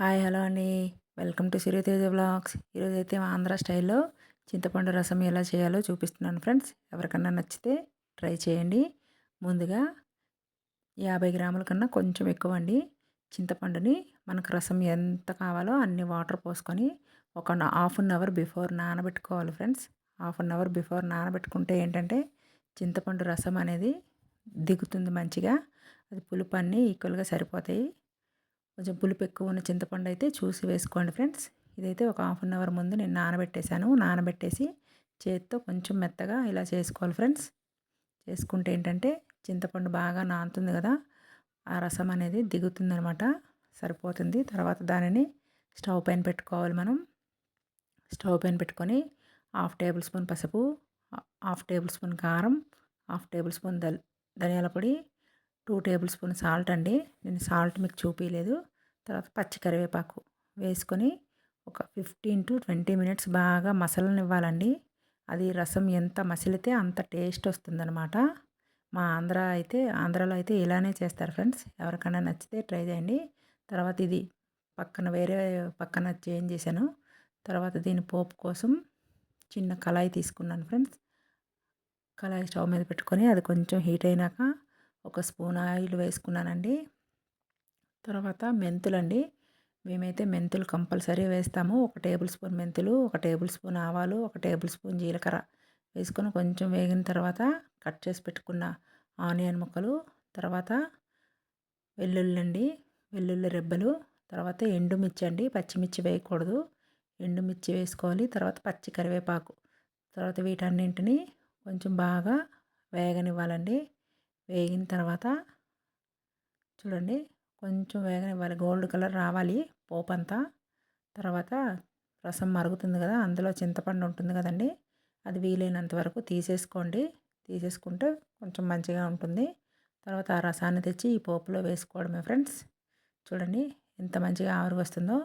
Hi hello అండి. Welcome to Siriteja blogs ఈరోజు అయితే ఆంధ్ర స్టైల్లో చింతపండు రసం ఎలా చేయాలో చూపిస్తున్నాను ఫ్రెండ్స్. ఎవరికన్నా నచ్చితే ట్రై చేయండి. ముందుగా యాభై గ్రాముల కన్నా కొంచెం ఎక్కువ అండి చింతపండుని మనకు రసం ఎంత కావాలో అన్ని వాటర్ పోసుకొని ఒక హాఫ్ అన్ అవర్ బిఫోర్ నానబెట్టుకోవాలి friends. Half an hour before నానబెట్టుకుంటే ఏంటంటే చింతపండు రసం అనేది దిగుతుంది మంచిగా. అది పులుపు అన్నీ ఈక్వల్గా సరిపోతాయి. కొంచెం పులుపు ఎక్కువ ఉన్న చింతపండు అయితే చూసి వేసుకోండి ఫ్రెండ్స్. ఇదైతే ఒక హాఫ్ అన్ అవర్ ముందు నేను నానబెట్టేశాను. నానబెట్టేసి చేతితో కొంచెం మెత్తగా ఇలా చేసుకోవాలి ఫ్రెండ్స్. చేసుకుంటే ఏంటంటే చింతపండు బాగా నానుతుంది కదా ఆ రసం అనేది దిగుతుంది అనమాట సరిపోతుంది. తర్వాత దానిని స్టవ్ పైన పెట్టుకోవాలి మనం. స్టవ్ పైన పెట్టుకొని హాఫ్ టేబుల్ స్పూన్ పసుపు హాఫ్ టేబుల్ స్పూన్ కారం హాఫ్ టేబుల్ స్పూన్ ధనియాల పొడి టూ టేబుల్ స్పూన్ సాల్ట్ అండి. నేను సాల్ట్ మీకు చూపించలేదు తర్వాత పచ్చి కరివేపాకు వేసుకొని ఒక ఫిఫ్టీన్ టు ట్వంటీ మినిట్స్ బాగా మసలనివ్వాలండి. అది రసం ఎంత మసిలితే అంత టేస్ట్ వస్తుందన్నమాట. మా ఆంధ్ర అయితే ఆంధ్రాలో అయితే ఇలానే చేస్తారు ఫ్రెండ్స్. ఎవరికైనా నచ్చితే ట్రై చేయండి. తర్వాత ఇది పక్కన వేరే పక్కన చేంజ్ చేశాను. తర్వాత దీని పోపు కోసం చిన్న కళాయి తీసుకున్నాను ఫ్రెండ్స్. కళాయి స్టవ్ మీద పెట్టుకొని అది కొంచెం హీట్ అయినాక ఒక స్పూన్ ఆయిల్ వేసుకున్నానండి. తర్వాత మెంతులండి. మేమైతే మెంతులు కంపల్సరీ వేస్తాము. ఒక టేబుల్ స్పూన్ మెంతులు ఒక టేబుల్ స్పూన్ ఆవాలు ఒక టేబుల్ స్పూన్ జీలకర్ర వేసుకొని కొంచెం వేగిన తర్వాత కట్ చేసి పెట్టుకున్న ఆనియన్ ముక్కలు తర్వాత వెల్లుల్లి అండి వెల్లుల్లి రెబ్బలు తర్వాత ఎండుమిర్చి అండి. పచ్చిమిర్చి వేయకూడదు. ఎండుమిర్చి వేసుకోవాలి తర్వాత పచ్చి కరివేపాకు. తర్వాత వీటన్నింటిని కొంచెం బాగా వేగనివ్వాలండి. వేగిన తర్వాత చూడండి. కొంచెం వేగనివ్వాలి గోల్డ్ కలర్ రావాలి పోపు అంతా తర్వాత రసం మరుగుతుంది కదా అందులో చింతపండు ఉంటుంది కదండి. అది వీలైనంత వరకు తీసేసుకోండి. తీసేసుకుంటే కొంచెం మంచిగా ఉంటుంది. తర్వాత ఆ రసాన్ని తెచ్చి ఈ పోపులో వేసుకోవడమే ఫ్రెండ్స్. చూడండి ఎంత మంచిగా ఆవిరి వస్తుందో.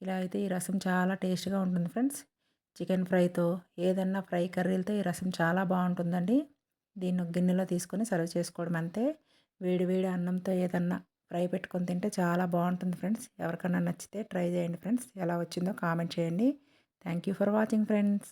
ఇలా అయితే ఈ రసం చాలా టేస్ట్గా ఉంటుంది ఫ్రెండ్స్. చికెన్ ఫ్రైతో ఏదన్నా ఫ్రై కర్రీలతో ఈ రసం చాలా బాగుంటుందండి. దీన్ని గిన్నెలో తీసుకొని సర్వ్ చేసుకోవడం అంతే. వేడి వేడి అన్నంతో ఏదన్నా ఫ్రై పెట్టుకొని తింటే చాలా బాగుంటుంది ఫ్రెండ్స్. ఎవరికైనా నచ్చితే ట్రై చేయండి ఫ్రెండ్స్. ఎలా వచ్చిందో కామెంట్ చేయండి. Thank you for watching friends.